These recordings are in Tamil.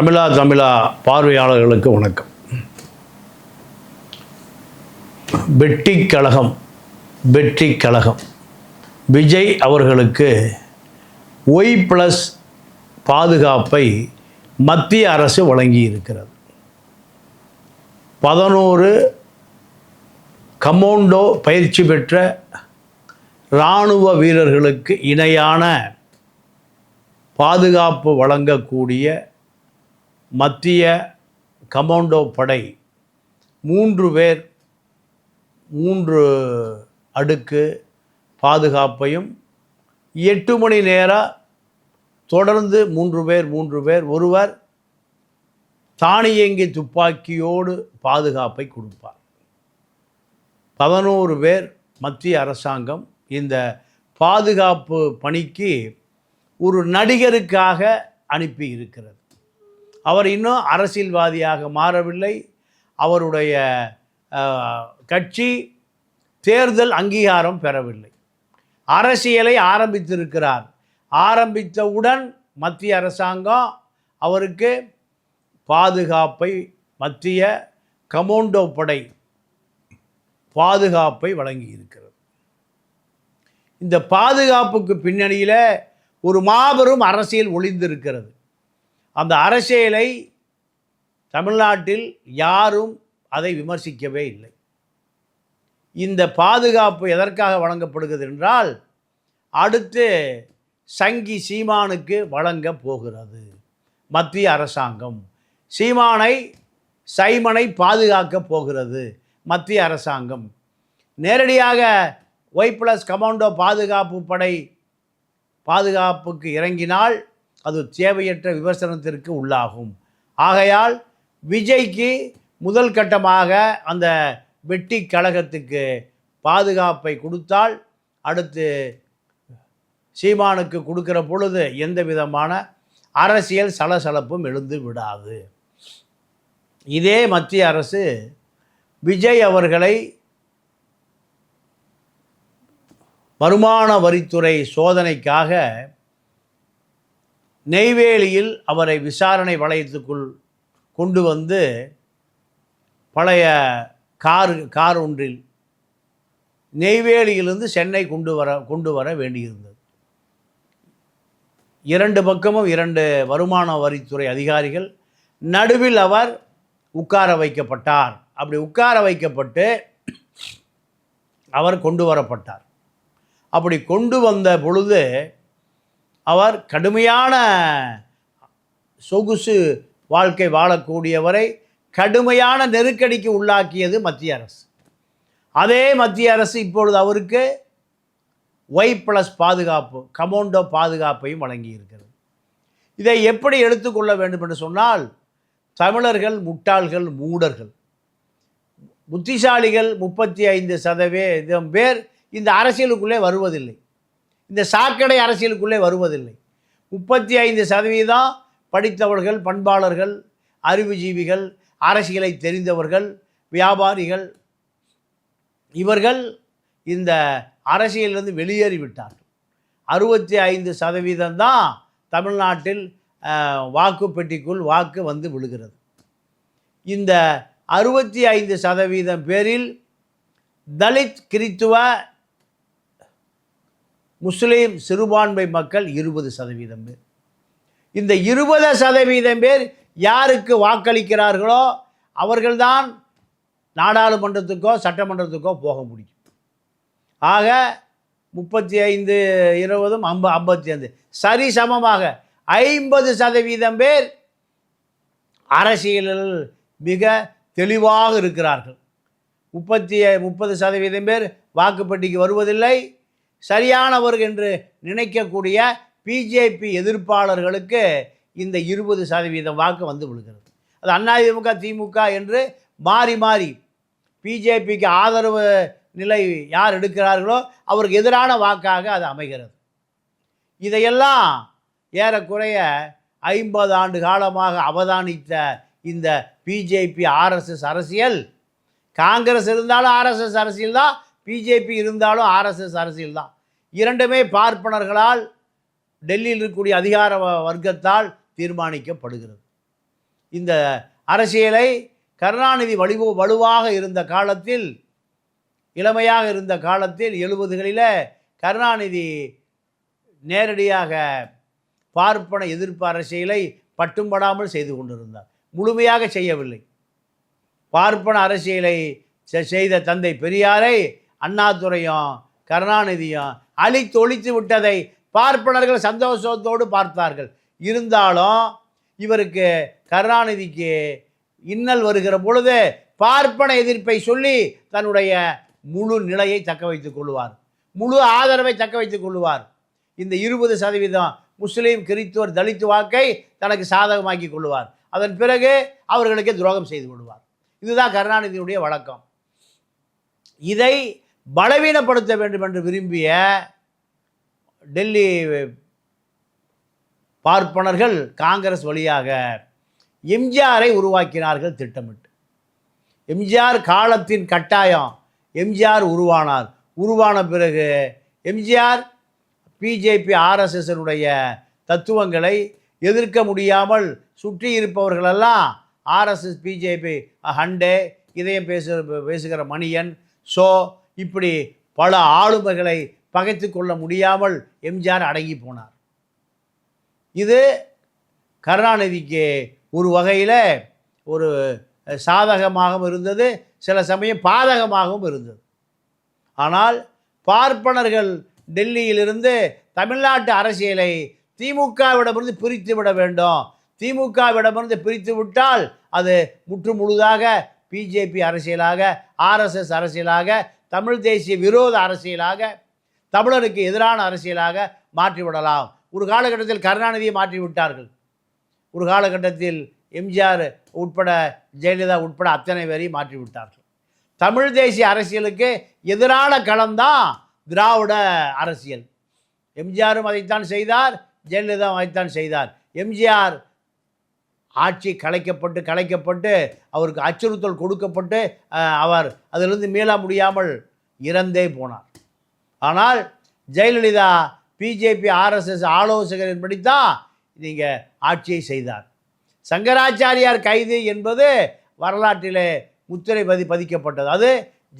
தமிழா தமிழா பார்வையாளர்களுக்கு வணக்கம். வெட்டி கழகம் வெற்றி கழகம் விஜய் அவர்களுக்கு ஒய் ப்ளஸ் பாதுகாப்பை மத்திய அரசு வழங்கி இருக்கிறது பதினோரு கமோண்டோ பயிற்சி பெற்ற இராணுவ வீரர்களுக்கு இணையான பாதுகாப்பு வழங்கக்கூடிய மத்திய கமாண்டோ படை மூன்று பேர் மூன்று அடுக்கு பாதுகாப்பையும் எட்டு மணி நேரம் தொடர்ந்து மூன்று பேர் மூன்று பேர். ஒருவர் தானியங்கி துப்பாக்கியோடு பாதுகாப்பை கொடுப்பார். பதினோரு பேர் மத்திய அரசாங்கம் இந்த பாதுகாப்பு பணிக்கு ஒரு நடிகருக்காக அனுப்பி இருக்கிறது. அவர் இன்னும் அரசியல்வாதியாக மாறவில்லை. அவருடைய கட்சி தேர்தல் அங்கீகாரம் பெறவில்லை. அரசியலை ஆரம்பித்திருக்கிறார். ஆரம்பித்தவுடன் மத்திய அரசாங்கம் அவருக்கு பாதுகாப்பை மத்திய கமோண்டோ படை பாதுகாப்பை வழங்கி இருக்கிறது இந்த பாதுகாப்புக்கு பின்னணியில் ஒரு மாபெரும் அரசியல் ஒளிந்திருக்கிறது. அந்த அரசியலை தமிழ்நாட்டில் யாரும் அதை விமர்சிக்கவே இல்லை. இந்த பாதுகாப்பு எதற்காக வழங்கப்படுகிறது என்றால் அடுத்து சங்கி சீமானுக்கு வழங்க போகிறது. மத்திய அரசாங்கம். சீமானை சைமனை பாதுகாக்க போகிறது மத்திய அரசாங்கம். நேரடியாக ஒய் ப்ளஸ் கமாண்டோ பாதுகாப்பு படை பாதுகாப்புக்கு இறங்கினால் அது தேவையற்ற விமர்சனத்திற்கு உள்ளாகும். ஆகையால் விஜய்க்கு முதல் கட்டமாக அந்த வெட்டி கழகத்துக்கு பாதுகாப்பை கொடுத்தால் அடுத்து சீமானுக்கு கொடுக்குற பொழுது எந்த விதமான அரசியல் சலசலப்பும் எழுந்து விடாது. இதே மத்திய அரசு விஜய் அவர்களை வருமான வரித்துறை சோதனைக்காக நெய்வேலியில் அவரை விசாரணை வளையத்துக்குள் கொண்டு வந்து பழைய கார் கார் ஒன்றில் நெய்வேலியிலிருந்து சென்னை கொண்டு வர கொண்டு வர வேண்டியிருந்தது. இரண்டு பக்கமும் இரண்டு வருமான வரித்துறை அதிகாரிகள் நடுவில் அவர் உட்கார வைக்கப்பட்டார். அப்படி உட்கார வைக்கப்பட்டு அவர் கொண்டு வரப்பட்டார். அப்படி கொண்டு வந்த பொழுது அவர் கடுமையான சொகுசு வாழ்க்கை வாழக்கூடியவரை கடுமையான நெருக்கடிக்கு உள்ளாக்கியது மத்திய அரசு. அதே மத்திய அரசு இப்பொழுது அவருக்கு ஒய் ப்ளஸ் பாதுகாப்பு கமோண்டோ பாதுகாப்பையும் வழங்கி இருக்கிறது இதை எப்படி எடுத்துக்கொள்ள வேண்டும் என்று சொன்னால் தமிழர்கள் முட்டாள்கள் மூடர்கள். புத்திசாலிகள் முப்பத்தி ஐந்து சதவீதம் பேர் இந்த அரசியலுக்குள்ளே வருவதில்லை. இந்த சாக்கடை அரசியலுக்குள்ளே வருவதில்லை. முப்பத்தி ஐந்து சதவீதம் படித்தவர்கள் பண்பாளர்கள் அறிவுஜீவிகள் அரசியலை தெரிந்தவர்கள் வியாபாரிகள் இவர்கள் இந்த அரசியலிருந்து வெளியேறிவிட்டார்கள். அறுபத்தி ஐந்து சதவீதம் தான் தமிழ்நாட்டில் வாக்கு பெட்டிக்குள் வாக்கு வந்து விழுகிறது. இந்த அறுபத்தி ஐந்து சதவீதம் பேரில் தலித் கிறித்துவ முஸ்லீம் சிறுபான்மை மக்கள் இருபது சதவீதம் பேர். இந்த இருபது சதவீதம் பேர் யாருக்கு வாக்களிக்கிறார்களோ அவர்கள்தான் நாடாளுமன்றத்துக்கோ சட்டமன்றத்துக்கோ போக முடியும். ஆக முப்பத்தி ஐந்து இருபதும் ஐம்ப ஐம்பத்தி ஐந்து சரி சமமாக ஐம்பது சதவீதம் பேர் அரசியலில் மிக தெளிவாக இருக்கிறார்கள். முப்பத்தி முப்பது சதவீதம் பேர் வாக்குப்பட்டிக்கு வருவதில்லை. சரியானவர் என்று நினைக்கக்கூடிய பிஜேபி எதிர்ப்பாளர்களுக்கு இந்த இருபது சதவீதம் வாக்கு வந்து விழுகிறது. அது அதிமுக திமுக என்று மாறி மாறி பிஜேபிக்கு ஆதரவு நிலை யார் எடுக்கிறார்களோ அவருக்கு எதிரான வாக்காக அது அமைகிறது. இதையெல்லாம் ஏறக்குறைய ஐம்பது ஆண்டு காலமாக அவதானித்த இந்த பிஜேபி ஆர்எஸ்எஸ் அரசியல் காங்கிரஸ் இருந்தாலும் ஆர்எஸ்எஸ் அரசியல் தான் பிஜேபி இருந்தாலும் ஆர்எஸ்எஸ் அரசியல் தான் இரண்டுமே பார்ப்பனர்களால் டெல்லியில் இருக்கக்கூடிய அதிகார வர்க்கத்தால் தீர்மானிக்கப்படுகிறது. இந்த அரசியலை கருணாநிதி வலிவு வலுவாக இருந்த காலத்தில் இளமையாக இருந்த காலத்தில் எழுபதுகளில் கருணாநிதி நேரடியாக பார்ப்பன எதிர்ப்பு அரசியலை பட்டும்படாமல் செய்து கொண்டிருந்தார். முழுமையாக செய்யவில்லை. பார்ப்பன அரசியலை செ- செய்த தந்தை பெரியாரை அண்ணாதுரையும் கருணாநிதியும் அழித்து ஒழித்து விட்டதை பார்ப்பனர்கள் சந்தோஷத்தோடு பார்த்தார்கள். இருந்தாலும் இவருக்கு கருணாநிதிக்கு இன்னல் வருகிற பொழுது பார்ப்பன எதிர்ப்பை சொல்லி தன்னுடைய முழு நிலையை தக்க வைத்துக் கொள்வார். முழு ஆதரவை தக்க வைத்துக் கொள்வார். இந்த இருபது சதவீதம் முஸ்லீம் கிறித்துவர் தலித்து வாக்கை தனக்கு சாதகமாக்கி கொள்வார். அதன் பிறகு அவர்களுக்கு துரோகம் செய்து கொள்வார் இதுதான் கருணாநிதியுடைய வழக்கம். இதை பலவீனப்படுத்த வேண்டும் என்று விரும்பிய டெல்லி பார்ப்பனர்கள் காங்கிரஸ் வழியாக எம்ஜிஆரை உருவாக்கினார்கள் திட்டமிட்டு. எம்ஜிஆர் காலத்தின் கட்டாயம் எம்ஜிஆர் உருவானார். உருவான பிறகு எம்ஜிஆர் பிஜேபி ஆர்எஸ்எஸ்னுடைய தத்துவங்களை எதிர்க்க முடியாமல் சுற்றி இருப்பவர்களெல்லாம் ஆர்எஸ்எஸ் பிஜேபி ஹண்டே இதயம் பேசு பேசுகிற மணியன் ஸோ இப்படி பல ஆளுமைகளை பகைத்து கொள்ள முடியாமல் எம்ஜிஆர் அடங்கி போனார். இது கருணாநிதிக்கு ஒரு வகையில் ஒரு சாதகமாகவும் இருந்தது சில சமயம் பாதகமாகவும் இருந்தது. ஆனால் பார்ப்பனர்கள் டெல்லியிலிருந்து தமிழ்நாட்டு அரசியலை திமுகவிடமிருந்து பிரித்து விட வேண்டும். திமுகவிடமிருந்து பிரித்து விட்டால் அது முற்று முழுதாக பிஜேபி அரசியலாக ஆர்எஸ்எஸ் அரசியலாக தமிழ் தேசிய விரோத அரசியலாக தமிழருக்கு எதிரான அரசியலாக மாற்றிவிடலாம். ஒரு காலகட்டத்தில் கருணாநிதியை மாற்றி விட்டார்கள் ஒரு காலகட்டத்தில் எம்ஜிஆர் உட்பட ஜெயலலிதா உட்பட அத்தனை பேரையும் மாற்றி விட்டார்கள் தமிழ் தேசிய அரசியலுக்கு எதிரான களம்தான் திராவிட அரசியல். எம்ஜிஆரும் அதைத்தான் செய்தார் ஜெயலலிதாவும் அதைத்தான் செய்தார். எம்ஜிஆர் ஆட்சி கலைக்கப்பட்டு கலைக்கப்பட்டு அவருக்கு அச்சுறுத்தல் கொடுக்கப்பட்டு அவர் அதிலிருந்து மீள முடியாமல் இறந்தே போனார். ஆனால் ஜெயலலிதா பிஜேபி ஆர்எஸ்எஸ் ஆலோசகரின்படி தான் நீங்கள் ஆட்சியை செய்தார். சங்கராச்சாரியார் கைது என்பது வரலாற்றிலே முத்திரை பதி பதிக்கப்பட்டது. அது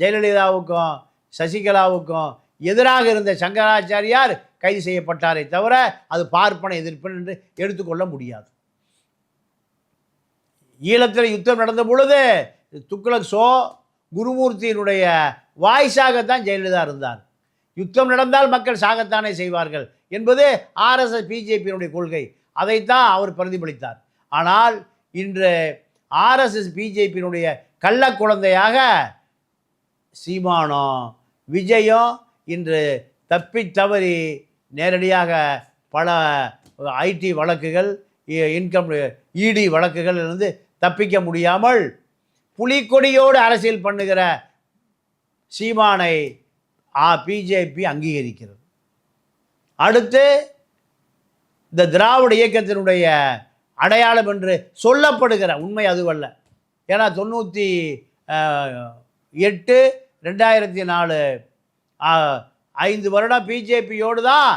ஜெயலலிதாவுக்கும் சசிகலாவுக்கும் எதிராக இருந்த சங்கராச்சாரியார் கைது செய்யப்பட்டாரே தவிர அது பார்ப்பன எதிர்ப்பு என்று எடுத்துக்கொள்ள முடியாது. ஈழத்தில் யுத்தம் நடந்த பொழுது துக்ளக் சோ குருமூர்த்தியினுடைய வாய்ஸாகத்தான் ஜெயலலிதா இருந்தார் யுத்தம் நடந்தால் மக்கள் சாகத்தானே செய்வார்கள் என்பது ஆர்எஸ்எஸ் பிஜேபியினுடைய கொள்கை அதைத்தான் அவர் பிரதிபலித்தார் ஆனால் இன்று ஆர்எஸ்எஸ் பிஜேபியினுடைய கள்ள குழந்தையாக சீமானம் விஜயம் இன்று தப்பி தவறி நேரடியாக பல ஐடி வழக்குகள் இன்கம் இடி வழக்குகளிலிருந்து தப்பிக்க முடியாமல் புலிக்கொடியோடு அரசியல் பண்ணுகிற சீமானை ஆ பிஜேபி அங்கீகரிக்கிறது. அடுத்து இந்த திராவிட இயக்கத்தினுடைய அடையாளம் என்று சொல்லப்படுகிற உண்மை அதுவல்ல. ஏன்னா தொண்ணூற்றி எட்டு ரெண்டாயிரத்தி நாலு ஐந்து வருடம் பிஜேபியோடு தான்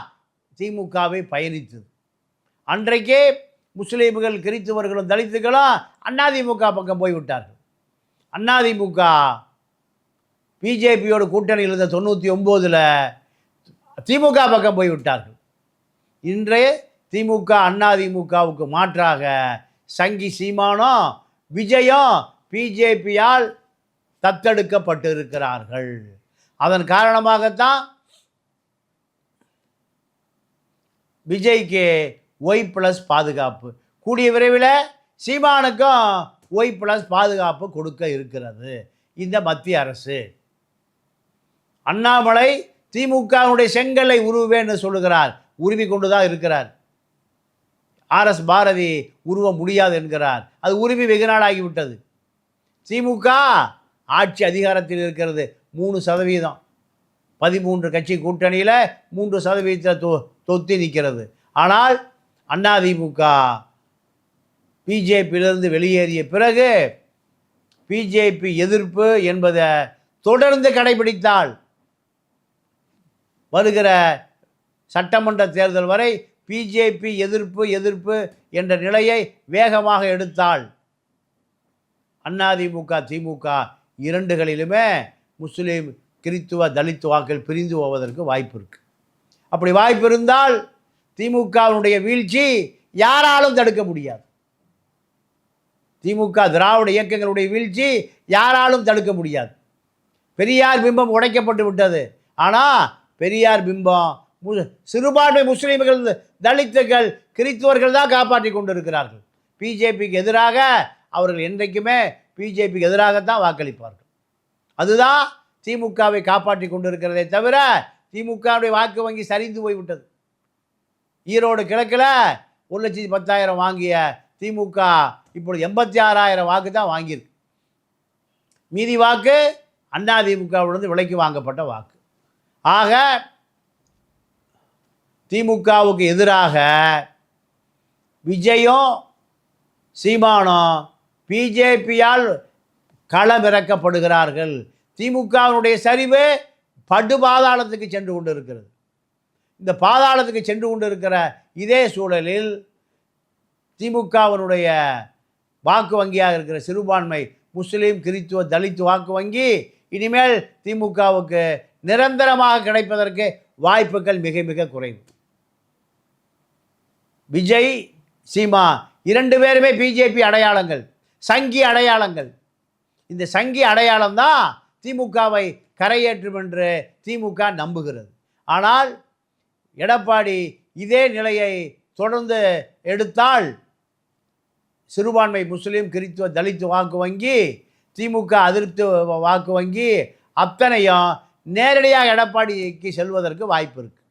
திமுகவை பயணித்தது. அன்றைக்கே முஸ்லீம்கள் கிறித்துவர்களும் தலித்துகளும் அதிமுக பக்கம் போய்விட்டார்கள். அதிமுக பிஜேபியோட கூட்டணியில் இருந்த தொண்ணூற்றி ஒம்போதில் திமுக பக்கம் போய்விட்டார்கள். இன்றைய திமுக அதிமுகவுக்கு மாற்றாக சங்கி சீமானும் விஜயம் பிஜேபியால் தத்தெடுக்கப்பட்டிருக்கிறார்கள். அதன் காரணமாகத்தான் விஜய்க்கு ஒய் ப்ளஸ் பாதுகாப்பு. கூடிய விரைவில் சீமானுக்கும் ஒய் ப்ளஸ் பாதுகாப்பு கொடுக்க இருக்கிறது. இந்த மத்திய அரசு. அண்ணாமலை திமுகவுடைய செங்கலை உருவேன்னு சொல்லுகிறார். உருவி கொண்டு தான் இருக்கிறார் ஆர்எஸ் பாரதி உருவ முடியாது என்கிறார். அது உருவி வெகு நாளாகிவிட்டது திமுக ஆட்சி அதிகாரத்தில் இருக்கிறது. மூணு சதவீதம். பதிமூன்று கட்சி கூட்டணியில் மூன்று சதவீதத்தில் தொ தொத்தி நிற்கிறது. ஆனால் அதிமுக பிஜேபியிலிருந்து வெளியேறிய பிறகு பிஜேபி எதிர்ப்பு என்பதை தொடர்ந்து கடைபிடித்தால் வருகிற சட்டமன்ற தேர்தல் வரை பிஜேபி எதிர்ப்பு எதிர்ப்பு என்ற நிலையை வேகமாக எடுத்தால் அதிமுக திமுக இரண்டுகளிலுமே முஸ்லீம் கிறித்துவ தலித் வாக்கள் பிரிந்து போவதற்கு வாய்ப்பு இருக்குது அப்படி வாய்ப்பு இருந்தால் திமுகவினுடைய வீழ்ச்சி யாராலும் தடுக்க முடியாது. திமுக திராவிட இயக்கங்களுடைய வீழ்ச்சி யாராலும் தடுக்க முடியாது. பெரியார் பிம்பம் உடைக்கப்பட்டு விட்டது. ஆனால் பெரியார் பிம்பம் மு- சிறுபான்மை முஸ்லீம்கள் தலித்துகள் கிறித்துவர்கள் தான் காப்பாற்றி கொண்டிருக்கிறார்கள். பிஜேபிக்கு எதிராக அவர்கள் என்றைக்குமே பிஜேபிக்கு எதிராகத்தான் வாக்களிப்பார்கள். அதுதான் திமுகவை காப்பாற்றி கொண்டிருக்கிறதே தவிர திமுகவுடைய வாக்கு வங்கி சரிந்து போய்விட்டது. ஈரோடு கிழக்கில் ஒரு லட்சத்தி பத்தாயிரம் வாங்கிய திமுக இப்பொழுது எண்பத்தி ஆறாயிரம் வாக்கு தான் வாங்கியிருக்கு. மீதி வாக்கு அண்ணா திமுகவிலிருந்து விலைக்கு வாங்கப்பட்ட வாக்கு. ஆக திமுகவுக்கு எதிராக விஜயும் சீமானும் பிஜேபியால் களமிறக்கப்படுகிறார்கள். திமுகவினுடைய சரிவு படு பாதாளத்துக்கு சென்று கொண்டு இருக்கிறது இந்த பாதாளத்துக்கு சென்று கொண்டு இருக்கிற இதே சூழலில் திமுகவினுடைய வாக்கு வங்கியாக இருக்கிற சிறுபான்மை முஸ்லீம் கிறித்துவ தலித் வாக்கு வங்கி இனிமேல் திமுகவுக்கு நிரந்தரமாக கிடைப்பதற்கு வாய்ப்புகள் மிக மிக குறைவு. விஜய் சீமா இரண்டு பேருமே பிஜேபி அடையாளங்கள் சங்கி அடையாளங்கள். இந்த சங்கி அடையாளம் தான் திமுகவை கரையேற்றும் என்று திமுக நம்புகிறது. ஆனால் எடப்பாடி இதே நிலையை தொடர்ந்து எடுத்தால் சிறுபான்மை முஸ்லீம் கிறித்துவ தலித்து வாக்கு வங்கி திமுக அதிருப்தி வாக்கு வங்கி அத்தனையும் நேரடியாக எடப்பாடிக்கு செல்வதற்கு வாய்ப்பு இருக்குது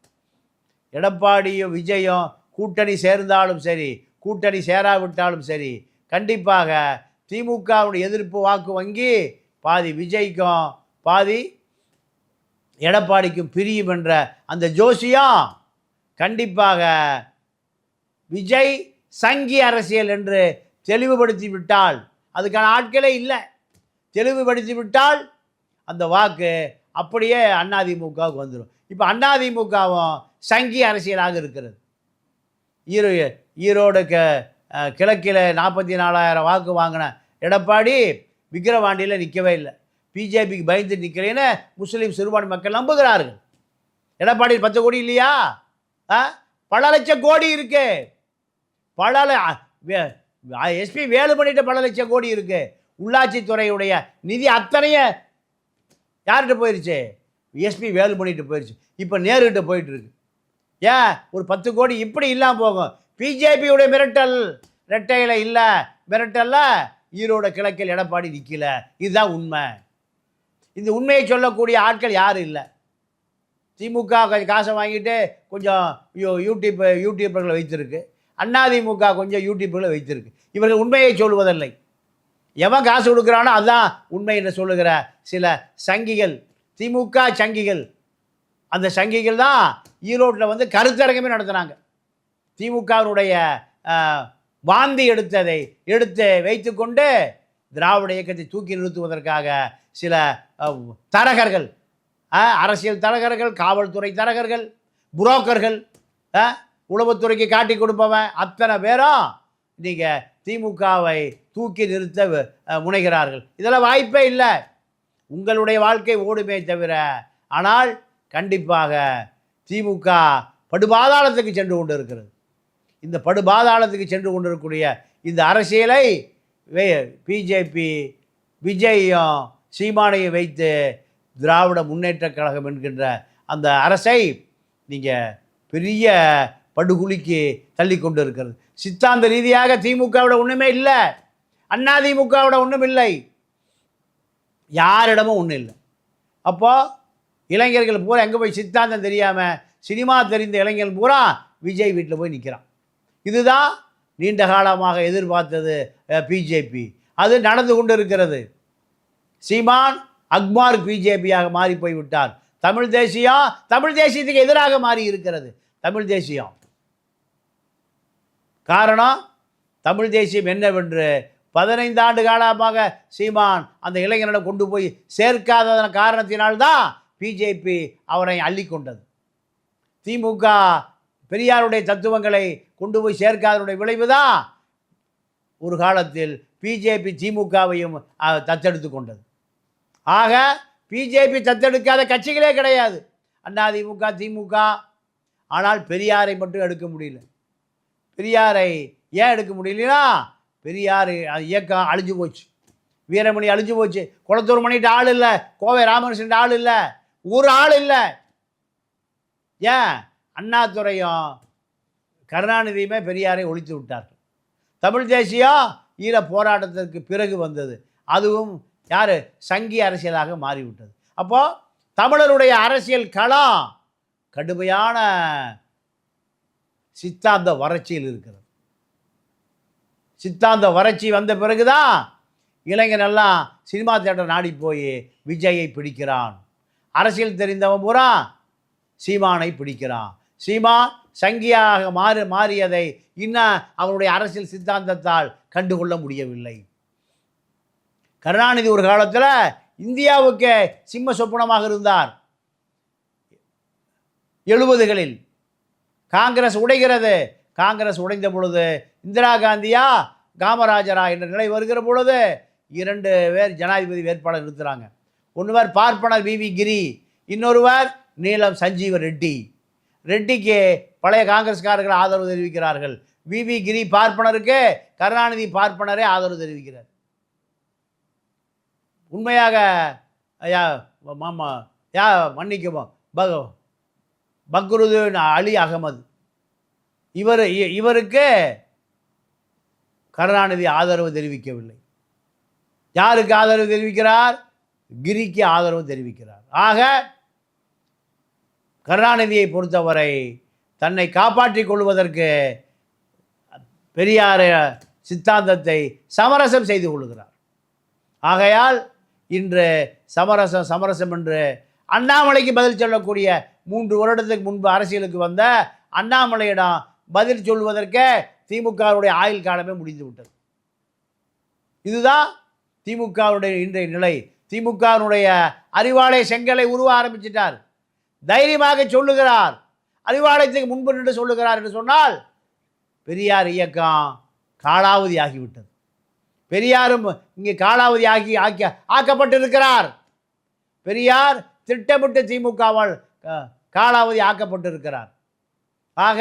எடப்பாடியும் விஜயும் கூட்டணி சேர்ந்தாலும் சரி கூட்டணி சேராவிட்டாலும் சரி கண்டிப்பாக திமுகவுடைய எதிர்ப்பு வாக்கு வங்கி பாதி விஜய்க்கும் பாதி எடப்பாடிக்கும் பிரியும் என்ற அந்த ஜோசியா கண்டிப்பாக விஜய் சங்கி அரசியல் என்று தெளிவுபடுத்தி விட்டால் அதுக்கான ஆட்களே இல்லை. தெளிவுபடுத்தி விட்டால் அந்த வாக்கு அப்படியே அதிமுகவுக்கு வந்துடும் இப்போ அதிமுகவும் சங்கி அரசியலாக இருக்கிறது. ஈரோ ஈரோடு க கிழக்கில் நாற்பத்தி நாலாயிரம் வாக்கு வாங்கின எடப்பாடி விக்கிரவாண்டியில் நிற்கவே இல்லை. பிஜேபிக்கு பயந்து நிற்கிறேன்னு முஸ்லீம் சிறுபான்மை மக்கள் நம்புகிறார்கள். எடப்பாடி பத்து கோடி இல்லையா? ஆ? பல லட்சம் கோடி இருக்கு. பல எஸ்பி வேலுமணிகிட்ட பல லட்சம் கோடி இருக்கு. உள்ளாட்சித்துறையுடைய நிதி அத்தனைய யார்கிட்ட போயிருச்சு? எஸ்பி வேலுமணிகிட்ட போயிருச்சு. இப்போ நேருகிட்ட போயிட்டு இருக்கு. ஏன் ஒரு பத்து கோடி இப்படி இல்லாமல் போகும். பிஜேபியுடைய மிரட்டல் ரெட்டையில் இல்லை. மிரட்டல்ல ஈரோட கிழக்கில் எடப்பாடி நிற்கல இதுதான் உண்மை. இந்த உண்மையை சொல்லக்கூடிய ஆட்கள் யாரும் இல்லை? திமுக காசை வாங்கிட்டு கொஞ்சம் யூடியூப் யூடியூபர்களை வைத்திருக்கு. அதிமுக கொஞ்சம் யூடியூப்களை வைத்திருக்கு. இவர்கள் உண்மையை சொல்வதில்லை. எவன் காசு கொடுக்குறானோ அதுதான் உண்மை என்று சொல்லுகிற சில சங்கிகள். திமுக சங்கிகள். அந்த சங்கிகள் தான் ஈரோட்டில் வந்து கருத்தரங்கமே நடத்துனாங்க. திமுகவினுடைய வாந்தி எடுத்ததை எடுத்து வைத்துக்கொண்டு திராவிட இயக்கத்தை தூக்கி நிறுத்துவதற்காக சில தரகர்கள் அரசியல் தரகர்கள் காவல்துறை தரகர்கள் புரோக்கர்கள் உளவுத்துறைக்கு காட்டி கொடுப்பவன் அத்தனை பேரும் நீங்கள் திமுகவை தூக்கி நிறுத்த முனைகிறார்கள். இதெல்லாம் வாய்ப்பே இல்லை. உங்களுடைய வாழ்க்கை ஓடுமே தவிர ஆனால் கண்டிப்பாக திமுக படுபாதாளத்துக்கு சென்று கொண்டு இருக்கிறது இந்த படுபாதாளத்துக்கு சென்று கொண்டிருக்கக்கூடிய இந்த அரசியலை பிஜேபி விஜயும் சீமானையும் வைத்து திராவிட முன்னேற்றக் கழகம் என்கின்ற அந்த அரசை நீங்கள் பெரிய படுகுழிக்கு தள்ளி கொண்டு இருக்கிறது சித்தாந்த ரீதியாக திமுகவிட ஒன்றுமே இல்லை. அதிமுகவோட ஒன்றும் இல்லை. யாரிடமும் ஒன்றும் இல்லை. அப்போது இளைஞர்கள் பூரா எங்கே போய் சித்தாந்தம் தெரியாமல் சினிமா தெரிந்த இளைஞர்கள் பூரா விஜய் வீட்டில் போய் நிற்கிறான் இதுதான் நீண்ட காலமாக எதிர்பார்த்தது பிஜேபி. அது நடந்து கொண்டு இருக்கிறது சீமான் அக்மார் பிஜேபியாக மாறி போய்விட்டார். தமிழ் தேசியம் தமிழ் தேசியத்துக்கு எதிராக மாறி இருக்கிறது. தமிழ் தேசியம். காரணம் தமிழ் தேசியம் என்னவென்று? பதினைந்து ஆண்டு காலமாக சீமான் அந்த இளைஞனிடம் கொண்டு போய் சேர்க்காததன் காரணத்தினால்தான் பிஜேபி அவரை அள்ளிக்கொண்டது திமுக பெரியாருடைய தத்துவங்களை கொண்டு போய் சேர்க்காதனுடைய விளைவு தான் ஒரு காலத்தில் பிஜேபி திமுகவையும் தத்தெடுத்து கொண்டது. ஆக பிஜேபி தத்தெடுக்காத கட்சிகளே கிடையாது. அதிமுக திமுக ஆனால் பெரியாரை மட்டும் எடுக்க முடியல. பெரியாரை ஏன் எடுக்க முடியலனா பெரியார் அது இயக்கம் அழிஞ்சு போச்சு. வீரமணி அழிஞ்சு போச்சு. குளத்தூர் மணிட்டு ஆள் இல்லை. கோவை ராமகிருஷ்ணன் ஆள் இல்லை. ஒரு ஆள் இல்லை. ஏன்? அண்ணாதுரையும் கருணாநிதியுமே பெரியாரை ஒழித்து விட்டார் தமிழ் தேசியம் ஈழ போராட்டத்திற்கு பிறகு வந்தது. அதுவும் யார்? சங்கி அரசியலாக மாறிவிட்டது. அப்போது தமிழருடைய அரசியல் களம் கடுமையான சித்தாந்த வறட்சியில் இருக்கிறது. சித்தாந்த வறட்சி வந்த பிறகுதான் இளைஞனெல்லாம் சினிமா தேட்டர் நாடி போய் விஜயை பிடிக்கிறான். அரசியல் தெரிந்தவன் பூரா சீமானை பிடிக்கிறான். சீமான் சங்கியாக மாறு மாறியதை இன்னும் அவருடைய அரசியல் சித்தாந்தத்தால் கண்டுகொள்ள முடியவில்லை. கருணாநிதி ஒரு காலத்தில் இந்தியாவுக்கு சிம்ம சொப்பனமாக இருந்தார். எழுபதுகளில் காங்கிரஸ் உடைகிறது. காங்கிரஸ் உடைந்த பொழுது இந்திரா காந்தியா காமராஜரா என்ற நிலை வருகிற பொழுது இரண்டு பேர் ஜனாதிபதி வேட்பாளர் நிறுத்துகிறாங்க ஒன்றுவர் பார்ப்பனர் வி வி கிரி இன்னொருவர் நீலம் சஞ்சீவ ரெட்டி. ரெட்டிக்கு பழைய காங்கிரஸ்காரர்கள் ஆதரவு தெரிவிக்கிறார்கள். வி. வி. கிரி பார்ப்பனருக்கு கருணாநிதி பார்ப்பனரே ஆதரவு தெரிவிக்கிறார். உண்மையாக யா மாமா யா மன்னிக்குமா பக பக்ருதீன் அலி அகமது. இவர் இ- இவருக்கு கருணாநிதி ஆதரவு தெரிவிக்கவில்லை. யாருக்கு ஆதரவு தெரிவிக்கிறார்? கிரிக்கு ஆதரவு தெரிவிக்கிறார். ஆக கருணாநிதியை பொறுத்தவரை தன்னை காப்பாற்றிக் கொள்வதற்கு பெரியார சித்தாந்தத்தை சமரசம் செய்து கொள்கிறார். ஆகையால் இன்று சமரசம் சமரசம் என்று அண்ணாமலைக்கு பதில் சொல்லக்கூடிய மூன்று வருடத்துக்கு முன்பு அரசியலுக்கு வந்த அண்ணாமலையிடம் பதில் சொல்வதற்கே திமுகவுடைய ஆயுள் காலமே முடிந்து விட்டது. இதுதான் திமுகவுடைய இன்றைய நிலை. திமுகவினுடைய அறிவாலய செங்கலை உருவ ஆரம்பிச்சிட்டார். தைரியமாக சொல்லுகிறார். அறிவாலயத்துக்கு முன்பு நின்று சொல்லுகிறார் என்று சொன்னால் பெரியார் இயக்கம் காலாவதி ஆகிவிட்டது. பெரியாரும் இங்கே காலாவதி ஆகி ஆக்கி ஆக்கப்பட்டிருக்கிறார். பெரியார் திட்டமிட்டு திமுகவால் காலாவதி ஆக்கப்பட்டிருக்கிறார். ஆக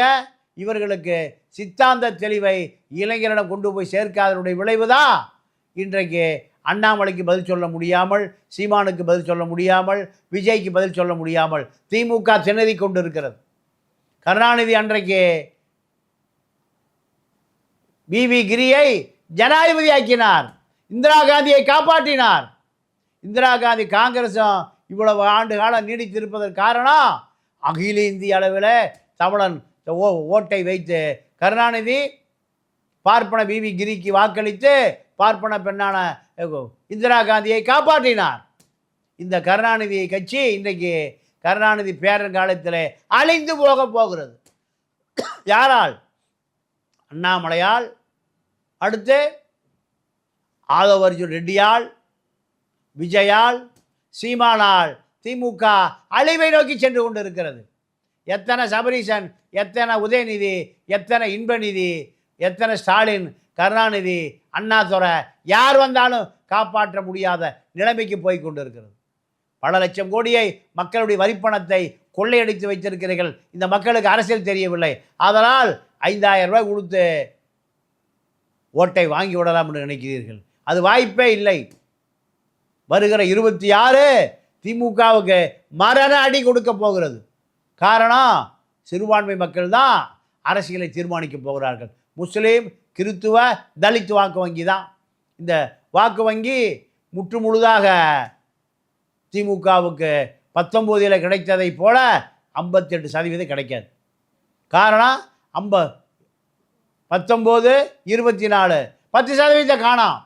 இவர்களுக்கு சித்தாந்த தெளிவை இளைஞரிடம் கொண்டு போய் சேர்க்காதனுடைய விளைவுதான் இன்றைக்கு அண்ணாமலைக்கு பதில் சொல்ல முடியாமல் சீமானுக்கு பதில் சொல்ல முடியாமல் விஜய்க்கு பதில் சொல்ல முடியாமல் திமுக திணறி கொண்டிருக்கிறது. கருணாநிதி அன்றைக்கு விவி கிரியை ஜனாதிபதி ஆக்கினார் இந்திரா காந்தியை காப்பாற்றினார். இந்திரா காந்தி காங்கிரஸும் இவ்வளவு ஆண்டு காலம் நீடித்திருப்பதற்கு காரணம் அகில இந்திய அளவில் தமிழன் ஓ ஓட்டை வைத்து கருணாநிதி பார்ப்பன பிவி கிரிக்கு வாக்களித்து பார்ப்பன பெண்ணான இந்திரா காந்தியை காப்பாற்றினார். இந்த கருணாநிதி கட்சி இன்றைக்கு கருணாநிதி பேரன் காலத்தில் அழிந்து போக போகிறது. யாரால்? அண்ணாமலையால் அடுத்து ஆதவ அர்ஜுன் ரெட்டியால் விஜயால் சீமானால் திமுக அழிவை நோக்கி சென்று கொண்டிருக்கிறது. எத்தனை சபரீசன் எத்தனை உதயநிதி எத்தனை இன்பநிதி எத்தனை ஸ்டாலின் கருணாநிதி அண்ணாதுரை யார் வந்தாலும் காப்பாற்ற முடியாத நிலைமைக்கு போய் கொண்டிருக்கிறது. பல லட்சம் கோடியை மக்களுடைய வரிப்பணத்தை கொள்ளையடித்து வைத்திருக்கிறீர்கள். இந்த மக்களுக்கு அரசியல் தெரியவில்லை. அதனால் ஐந்தாயிரம் ரூபாய் கொடுத்து ஓட்டை வாங்கி விடலாம் என்று நினைக்கிறீர்கள். அது வாய்ப்பே இல்லை. வருகிற இருபத்தி ஆறு திமுகவுக்கு மரண அடி கொடுக்க போகிறது. காரணம் சிறுபான்மை மக்கள் தான் அரசியலை தீர்மானிக்க போகிறார்கள். முஸ்லீம் கிறித்துவ தலித் வாக்கு வங்கி தான் இந்த வாக்கு வங்கி முற்று முழுதாக திமுகவுக்கு பத்தொம்போதில் கிடைத்ததைப் போல ஐம்பத்தெட்டு சதவீதம் கிடைக்காது. காரணம் ஐம்ப பத்தொம்போது இருபத்தி நாலு பத்து சதவீதம் காணாம்.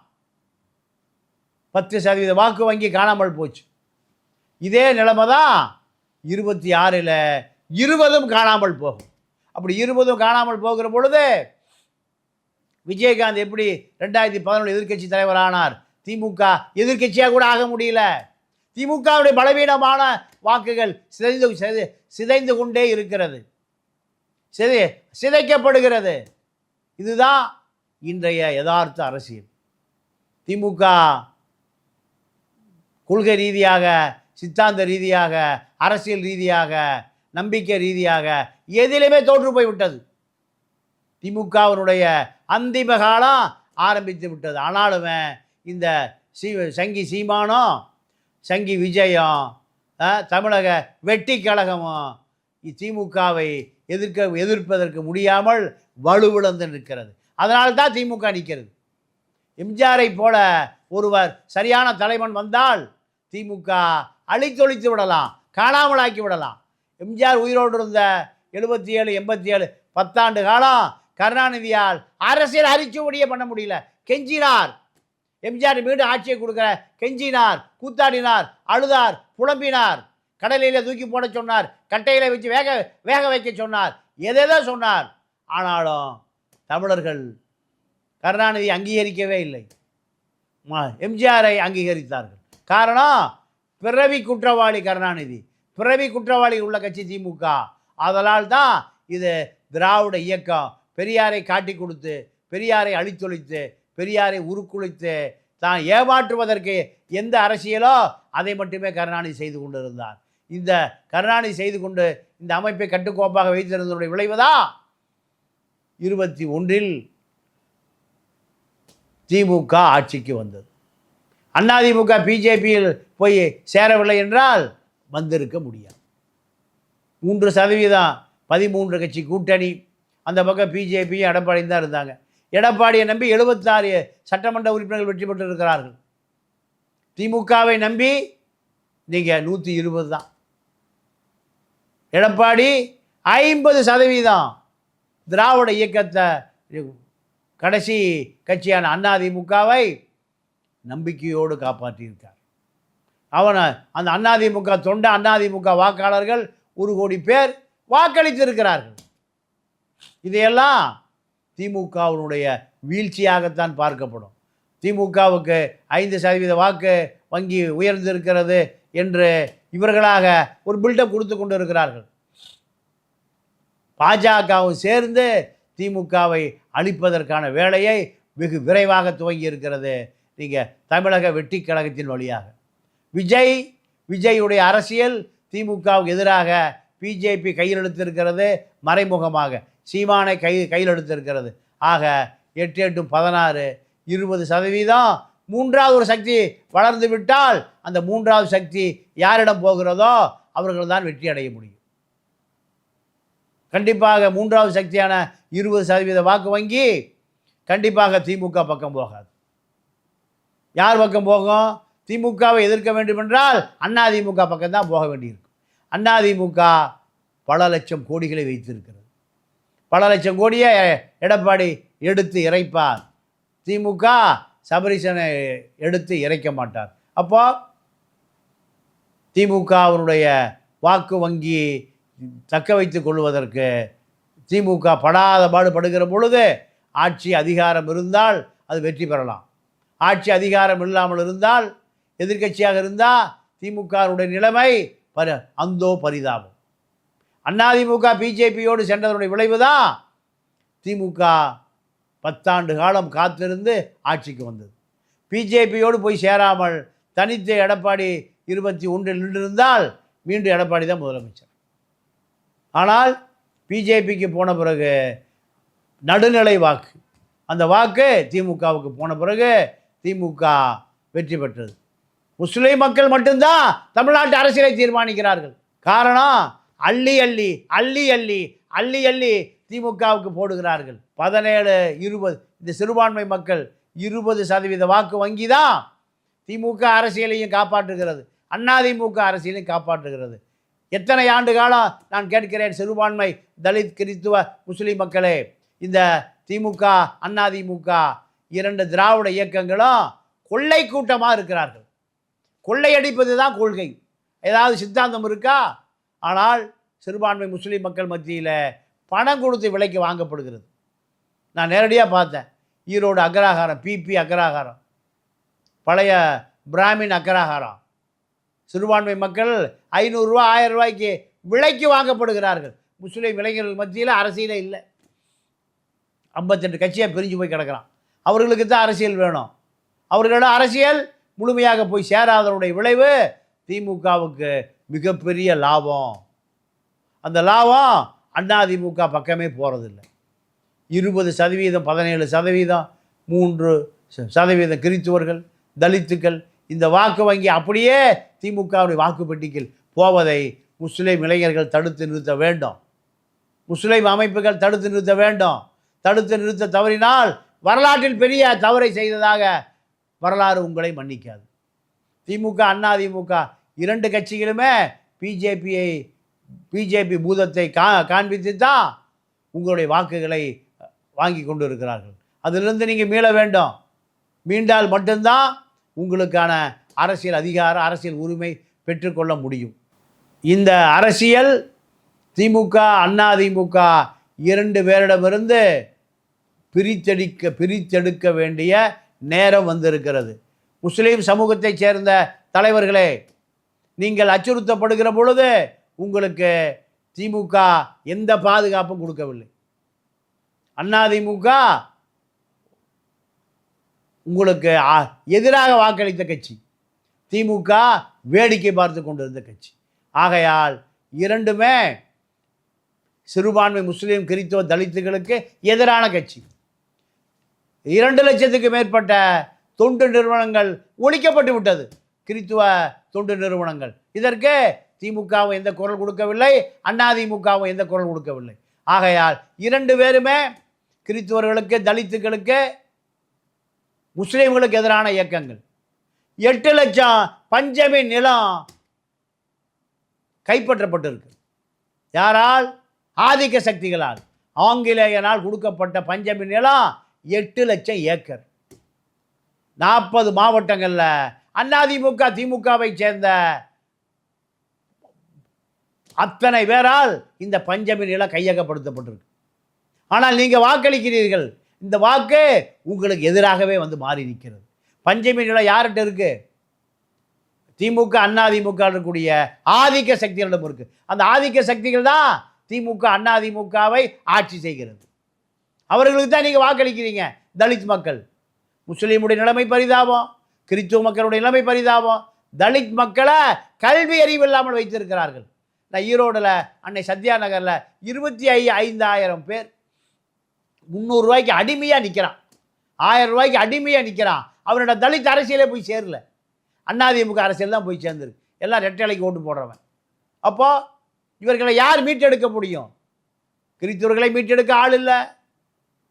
பத்து சதவீத வாக்கு வங்கி காணாமல் போச்சு. இதே நிலைமை தான் இருபத்தி ஆறில் இருபதும் காணாமல் போகும். அப்படி இருபதும் காணாமல் போகிற பொழுது விஜயகாந்த் எப்படி ரெண்டாயிரத்தி பதினொன்று எதிர்க்கட்சி தலைவரானார்? திமுக எதிர்க்கட்சியாக கூட ஆக முடியல. திமுகவுடைய பலவீனமான வாக்குகள் சிதைந்து சிதை- சிதைந்து கொண்டே இருக்கிறது. சிதை சிதைக்கப்படுகிறது. இதுதான் இன்றைய யதார்த்த அரசியல். திமுக கொள்கை ரீதியாக சித்தாந்த ரீதியாக அரசியல் ரீதியாக நம்பிக்கை ரீதியாக எதிலுமே தோற்று போய் விட்டது. திமுகவினுடைய அந்திம காலம் ஆரம்பித்து விட்டது. ஆனாலுமே இந்த சீ சங்கி சீமானம் சங்கி விஜயம் தமிழக வெட்டி கழகமும் திமுகவை எதிர்க்க எதிர்ப்பதற்கு முடியாமல் வலுவிழந்து நிற்கிறது. அதனால் தான் திமுக நிற்கிறது. எம்ஜிஆரை போல ஒருவர் சரியான தலைவன் வந்தால் திமுக அழித்தொழித்து விடலாம் காணாமலாக்கி விடலாம். எம்ஜிஆர் உயிரோடு இருந்த எழுபத்தி ஏழு எண்பத்தி ஏழு பத்தாண்டு காலம் கருணாநிதியால் அரசியல் அரிச்சுவடியே பண்ண முடியல. கெஞ்சினார். எம்ஜிஆர் மீண்டும் ஆட்சியை கொடுக்குற கெஞ்சினார் கூத்தாடினார் அழுதார் புலம்பினார். கடலையில் தூக்கி போட சொன்னார் கட்டையில் வச்சு வேக வேக வைக்க சொன்னார். எதேதோ சொன்னார். ஆனாலும் தமிழர்கள் கருணாநிதி அங்கீகரிக்கவே இல்லை. எம்ஜிஆரை அங்கீகரித்தார்கள். காரணம் பிறவி குற்றவாளி கருணாநிதி. பிறவி குற்றவாளி உள்ள கட்சி திமுக. அதனால் தான் இது திராவிட இயக்கம். பெரியாரை காட்டி கொடுத்து பெரியாரை அழித்தொழித்து பெரியாரை உருக்குலைத்து தான் ஏமாற்றுவதற்கு எந்த அரசியலோ அதை மட்டுமே கருணாநிதி செய்து கொண்டிருந்தார். இந்த கருணாநிதி செய்து கொண்டு இந்த அமைப்பை கட்டுக்கோப்பாக வைத்திருந்தனுடைய விளைவுதான் இருபத்தி ஒன்றில் திமுக ஆட்சிக்கு வந்தது. அதிமுக பிஜேபியில் போய் சேரவில்லை என்றால் வந்திருக்க முடியாது. மூன்று சதவீதம் பதிமூன்று கட்சி கூட்டணி அந்த பக்கம் பிஜேபியும் எடப்பாடி தான் இருந்தாங்க. எடப்பாடியை நம்பி எழுபத்தாறு சட்டமன்ற உறுப்பினர்கள் வெற்றி பெற்று இருக்கிறார்கள் திமுகவை நம்பி நீங்கள் நூற்றி இருபது தான். எடப்பாடி ஐம்பது சதவீதம் திராவிட இயக்கத்தை கடைசி கட்சியான அண்ணாதிமுகவை நம்பிக்கையோடு காப்பாற்றியிருக்கார். அவனை அந்த அண்ணாதிமுக தொண்ட அண்ணாதிமுக வாக்காளர்கள் ஒரு கோடி பேர் வாக்களித்திருக்கிறார்கள். இதையெல்லாம் திமுகவினுடைய வீழ்ச்சியாகத்தான் பார்க்கப்படும். திமுகவுக்கு ஐந்து சதவீத வாக்கு வங்கி உயர்ந்திருக்கிறது என்று இவர்களாக ஒரு பில்டப் கொடுத்து கொண்டு இருக்கிறார்கள் பாஜகவும் சேர்ந்து திமுகவை அழிப்பதற்கான வேலையை வெகு விரைவாக துவங்கி இருக்கிறது நீங்கள் தமிழக வெற்றி கழகத்தின் வழியாக. விஜய் விஜயுடைய அரசியல் திமுகவுக்கு எதிராக பிஜேபி கையில் எடுத்திருக்கிறது மறைமுகமாக. சீமானை கை கையில் எடுத்திருக்கிறது. ஆக எட்டு எட்டு பதினாறு இருபது சதவீதம். மூன்றாவது ஒரு சக்தி வளர்ந்து விட்டால் அந்த மூன்றாவது சக்தி யாரிடம் போகிறதோ அவர்கள் தான் வெற்றி அடைய முடியும். கண்டிப்பாக மூன்றாவது சக்தியான இருபது சதவீத வாக்கு வங்கி கண்டிப்பாக திமுக பக்கம் போகாது. யார் பக்கம் போகும்? திமுகவை எதிர்க்க வேண்டுமென்றால் அதிமுக பக்கம் தான் போக வேண்டியிருக்கும். அதிமுக பல லட்சம் கோடிகளை வைத்திருக்கிறது. பல லட்சம் கோடியே எடப்பாடி எடுத்து இறைப்பார். திமுக சபரிசனை எடுத்து இறைக்க மாட்டார். அப்போ திமுகவினுடைய வாக்கு வங்கி தக்க வைத்து கொள்வதற்கு திமுக படாத பாடுபடுகிற பொழுது ஆட்சி அதிகாரம் இருந்தால் அது வெற்றி பெறலாம். ஆட்சி அதிகாரம் இல்லாமல் இருந்தால் எதிர்க்கட்சியாக இருந்தால் திமுகவுடைய நிலைமை பரி அந்தோ பரிதாபம். அதிமுக பிஜேபியோடு சென்றதனுடைய விளைவு தான் திமுக பத்தாண்டு காலம் காத்திருந்து ஆட்சிக்கு வந்தது. பிஜேபியோடு போய் சேராமல் தனித்து எடப்பாடி இருபத்தி ஒன்றில் நின்றிருந்தால் மீண்டும் எடப்பாடி தான் முதலமைச்சர். ஆனால் பிஜேபிக்கு போன பிறகு நடுநிலை வாக்கு. அந்த வாக்கு திமுகவுக்கு போன பிறகு திமுக வெற்றி பெற்றது. முஸ்லீம் மக்கள் மட்டும்தான் தமிழ்நாட்டு அரசியலை தீர்மானிக்கிறார்கள். காரணம் அள்ளி அள்ளி அள்ளி அள்ளி அள்ளி அள்ளி திமுகவுக்கு போடுகிறார்கள். பதினேழு இருபது. இந்த சிறுபான்மை மக்கள் இருபது சதவீத வாக்கு வங்கி தான் திமுக அரசியலையும் காப்பாற்றுகிறது. அதிமுக அரசியலையும் காப்பாற்றுகிறது. எத்தனை ஆண்டு காலம் நான் கேட்கிறேன் சிறுபான்மை தலித் கிறித்துவ முஸ்லீம் மக்களே. இந்த திமுக அதிமுக இரண்டு திராவிட இயக்கங்களும் கொள்ளை கூட்டமாக இருக்கிறார்கள். கொள்ளையடிப்பது தான் கொள்கை. ஏதாவது சித்தாந்தம் இருக்கா? ஆனால் சிறுபான்மை முஸ்லீம் மக்கள் மத்தியில் பணம் கொடுத்து விலைக்கு வாங்கப்படுகிறது. நான் நேரடியாக பார்த்தேன். ஈரோடு அக்ராகாரம் பிபி அக்ராகாரம் பழைய பிராமின் அக்ராகாரம் சிறுபான்மை மக்கள் ஐநூறுரூவா ஆயிரம் ரூபாய்க்கு விலைக்கு வாங்கப்படுகிறார்கள். முஸ்லீம் இளைஞர்கள் மத்தியில் அரசியலே இல்லை. ஐம்பத்தெட்டு கட்சியாக பிரிஞ்சு போய் கிடக்கிறான். அவர்களுக்கு தான் அரசியல் வேணும். அவர்களோட அரசியல் முழுமையாக போய் சேராதனுடைய விளைவு திமுகவுக்கு மிகப்பெரிய லாபம். அந்த லாபம் அதிமுக பக்கமே போகிறதில்ல இருபது சதவீதம் பதினேழு சதவீதம் மூன்று ச- சதவீதம் கிறித்துவர்கள் தலித்துக்கள் இந்த வாக்கு வங்கி அப்படியே திமுகவுடைய வாக்குப்பெட்டிக்கில் போவதை முஸ்லீம் இளைஞர்கள் தடுத்து நிறுத்த வேண்டும். முஸ்லீம் அமைப்புகள் தடுத்து நிறுத்த வேண்டும். தடுத்து நிறுத்த தவறினால் வரலாற்றில் பெரிய தவறை செய்ததாக வரலாறு உங்களை மன்னிக்காது. திமுக அண்ணா திமுக இரண்டு கட்சிகளுமே பிஜேபியை பிஜேபி பூதத்தை கா காண்பித்து தான் உங்களுடைய வாக்குகளை வாங்கி கொண்டு இருக்கிறார்கள் அதிலிருந்து நீங்கள் மீள வேண்டும். மீண்டால் மட்டும்தான் உங்களுக்கான அரசியல் அதிகார அரசியல் உரிமை பெற்றுக்கொள்ள முடியும். இந்த அரசியல் திமுக அண்ணா திமுக இரண்டு பேரிடமிருந்து பிரித்தெடுக்க பிரித்தெடுக்க வேண்டிய நேரம் வந்திருக்கிறது. முஸ்லீம் சமூகத்தைச் சேர்ந்த தலைவர்களே நீங்கள் அச்சுறுத்தப்படுகிற பொழுது உங்களுக்கு திமுக எந்த பாதுகாப்பும் கொடுக்கவில்லை. அதிமுக உங்களுக்கு எதிராக வாக்களித்த கட்சி. திமுக வேடிக்கை பார்த்து கொண்டிருந்த கட்சி. ஆகையால் இரண்டுமே சிறுபான்மை முஸ்லீம் கிறித்துவ தலித்துகளுக்கு எதிரான கட்சி. இரண்டு லட்சத்துக்கு மேற்பட்ட தொண்டு நிறுவனங்கள் ஒழிக்கப்பட்டு விட்டது. கிறித்துவ தொண்டு நிறுவனங்கள். இதற்கு திமுகவும் எந்த குரல் கொடுக்கவில்லை அதிமுகவும் எந்த குரல் கொடுக்கவில்லை. ஆகையால் இரண்டு பேருமே கிறித்துவர்களுக்கு தலித்துகளுக்கு முஸ்லீம்களுக்கு எதிரான இயக்கங்கள். எட்டு லட்சம் பஞ்சமி நிலம் கைப்பற்றப்பட்டிருக்கு. யாரால்? ஆதிக்க சக்திகளால். ஆங்கிலேயனால் கொடுக்கப்பட்ட பஞ்சமி நிலம் எட்டு லட்சம் ஏக்கர். நாற்பது மாவட்டங்களில் அதிமுக திமுகவை சேர்ந்த அத்தனை பேரால் இந்த பஞ்சமி நிலை கையகப்படுத்தப்பட்டிருக்கு. ஆனால் நீங்கள் வாக்களிக்கிறீர்கள். இந்த வாக்கு உங்களுக்கு எதிராகவே வந்து மாறி நிற்கிறது. பஞ்சமி நிலை யார்கிட்ட இருக்கு? திமுக அண்ணா திமுக இருக்கக்கூடிய ஆதிக்க சக்திகளிடம் இருக்கு. அந்த ஆதிக்க சக்திகள் தான் திமுக அண்ணா திமுகவை ஆட்சி செய்கிறது. அவர்களுக்கு தான் நீங்கள் வாக்களிக்கிறீங்க தலித் மக்கள். முஸ்லீமுடைய நிலைமை பரிதாபம். கிறித்துவ மக்களுடைய நிலைமை பரிதாபம். தலித் மக்களை கல்வி அறிவு இல்லாமல் வைத்திருக்கிறார்கள். நான் ஈரோடில் அன்னை சத்யா நகரில் இருபத்தி ஐ ஐந்தாயிரம் பேர். முந்நூறுரூவாய்க்கு அடிமையாக நிற்கிறான் ஆயிரம் ரூபாய்க்கு அடிமையாக நிற்கிறான் அவனோட தலித் அரசியலே போய் சேரல. அண்ணாதிமுக அரசியல் தான் போய் சேர்ந்துருக்கு. எல்லாம் ரெட்டலைக்கு ஓட்டு போடுறவன். அப்போது இவர்களை யார் மீட்டெடுக்க முடியும்? கிறிஸ்தவர்களை மீட்டெடுக்க ஆள் இல்லை.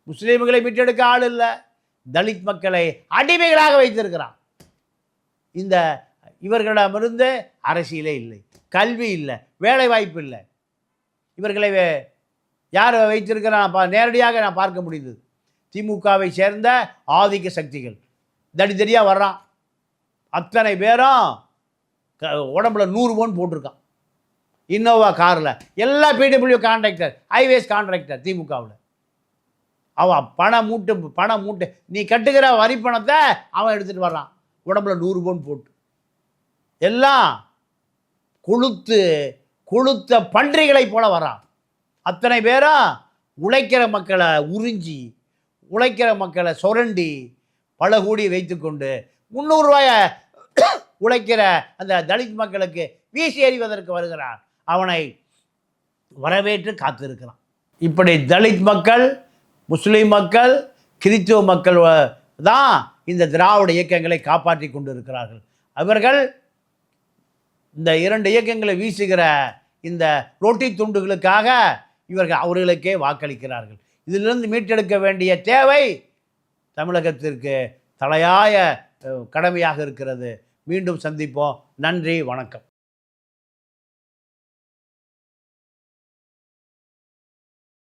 முஸ்லீம்களை மீட்டெடுக்க ஆள் இல்லை. தலித் மக்களை அடிமைகளாக வைத்திருக்கிறான். இந்த இவர்களிடமிருந்து அரசியலே இல்லை கல்வி இல்லை வேலை வாய்ப்பு இல்லை. இவர்களை யார் வைத்திருக்கிறான் பா நேரடியாக நான் பார்க்க முடியுது திமுகவை சேர்ந்த ஆதிக்க சக்திகள். தடிதடியாக வர்றான். அத்தனை பேரும் க- உடம்புல நூறு பவுன் போட்டிருக்கான். இன்னோவா காரில். எல்லா பிடபிள்யூ கான்ட்ராக்டர் ஹைவேஸ் கான்ட்ராக்டர் திமுகவில். அவன் பணம் மூட்டு பணம் மூட்டு நீ கட்டுகிற வரி பணத்தை அவன் எடுத்துகிட்டு வர்றான். உடம்புல நூறு பவுன் போட்டு. எல்லாம் கொளுத்து கொளுத்த பன்றிகளைப் போல வரான். அத்தனை பேரும் உழைக்கிற மக்களை உறிஞ்சி உழைக்கிற மக்களை சுரண்டி பல கோடி வைத்துக்கொண்டு முந்நூறுரூவாய உழைக்கிற அந்த தலித் மக்களுக்கு வீசி எறிவதற்கு வருகிறான். அவனை வரவேற்று காத்திருக்கிறான். இப்படி தலித் மக்கள் முஸ்லீம் மக்கள் கிறித்துவ மக்கள் தான் இந்த திராவிட இயக்கங்களை காப்பாற்றி கொண்டு இருக்கிறார்கள் அவர்கள் இந்த இரண்டு இயக்கங்களை வீசுகிற இந்த ரொட்டி துண்டுகளுக்காக இவர்கள் அவர்களுக்கே வாக்களிக்கிறார்கள். இதிலிருந்து மீட்டெடுக்க வேண்டிய தேவை தமிழகத்திற்கு தலையாய கடமையாக இருக்கிறது. மீண்டும் சந்திப்போம். நன்றி வணக்கம்.